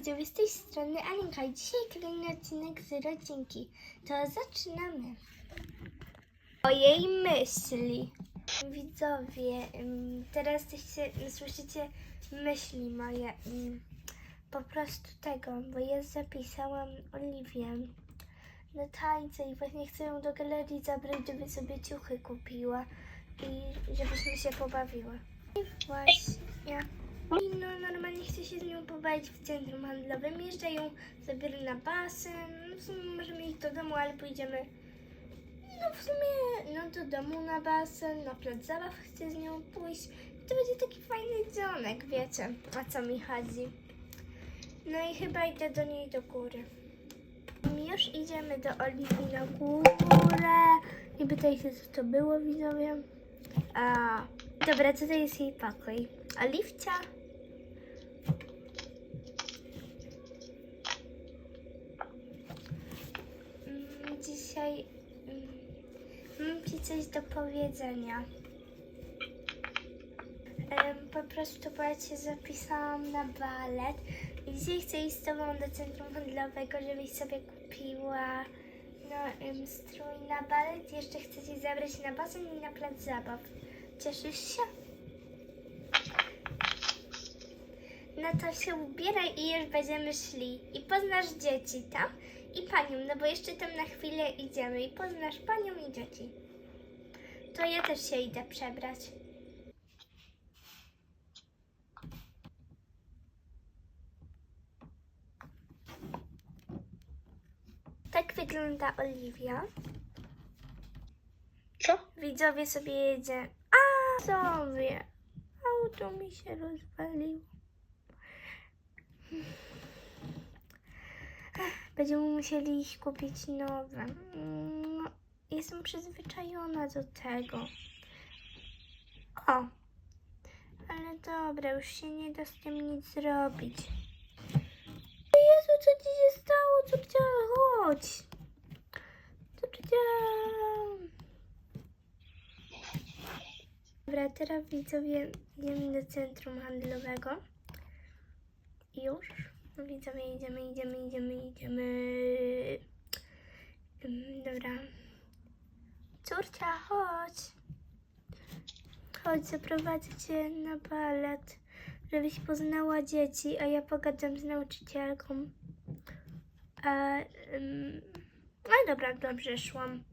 widzowie, z tej strony Alinka i dzisiaj kolejny odcinek z rodzinki. To zaczynamy. O jej myśli. Widzowie, teraz tyście, słyszycie myśli moje. Po prostu tego, bo ja zapisałam Oliwię na tańce i właśnie chcę ją do galerii zabrać, żeby sobie ciuchy kupiła i żebyśmy się pobawiły. I właśnie. I no, normalnie chcę się z nią pobawić w centrum handlowym. Jeszcze ją zabiorę na basen. No, w sumie możemy iść do domu, ale pójdziemy. No w sumie no do domu na basen, na plac zabaw chcę z nią pójść. To będzie taki fajny dzionek, wiecie o co mi chodzi. No i chyba idę do niej do góry. Już idziemy do Oliwii na górę. Nie pytaj się co to było widzowie. A, dobra, tutaj jest jej pokój. Oliwcia. Ci coś do powiedzenia. Po prostu, bo ja Cię zapisałam na balet i dzisiaj chcę iść z Tobą do centrum handlowego, żebyś sobie kupiła no, strój na balet. Jeszcze chcę Cię zabrać na basen i na plac zabaw. Cieszysz się? No to się ubieraj i już będziemy szli. I poznasz dzieci tam i panią, no bo jeszcze tam na chwilę idziemy i poznasz panią i dzieci. To ja też się idę przebrać. Tak wygląda Oliwia. Co? Widzowie sobie jedzie. A sobie. Auto mi się rozwaliło. Będziemy musieli iść kupić nowe. Jestem przyzwyczajona do tego. O. Ale dobra, już się nie da z tym nic zrobić. Jezu, co ci się stało? Co chciałam? Chodź. Chciałam? Dobra, teraz widzowie idziemy do centrum handlowego. Już. No, Widzowie, idziemy, idziemy, idziemy, idziemy. Ym, Dobra. Córcia, chodź. Chodź, zaprowadzę cię na balet, żebyś poznała dzieci, a ja pogadam z nauczycielką. A, ym, no dobra, dobrze szłam.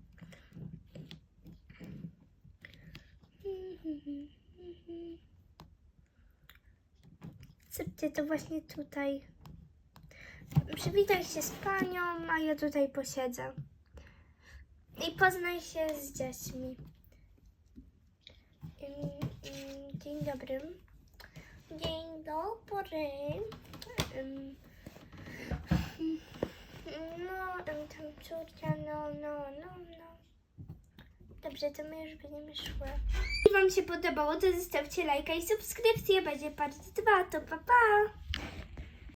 Sypcie to właśnie tutaj. Przywitaj się z panią, a ja tutaj posiedzę. I poznaj się z dziećmi. Dzień dobry. Dzień dobry. No, tam, tam córcia, no, no, no, no. Dobrze, to my już będziemy szły. Jeśli Wam się podobało, to zostawcie lajka i subskrypcję. Będzie part 2, to pa pa!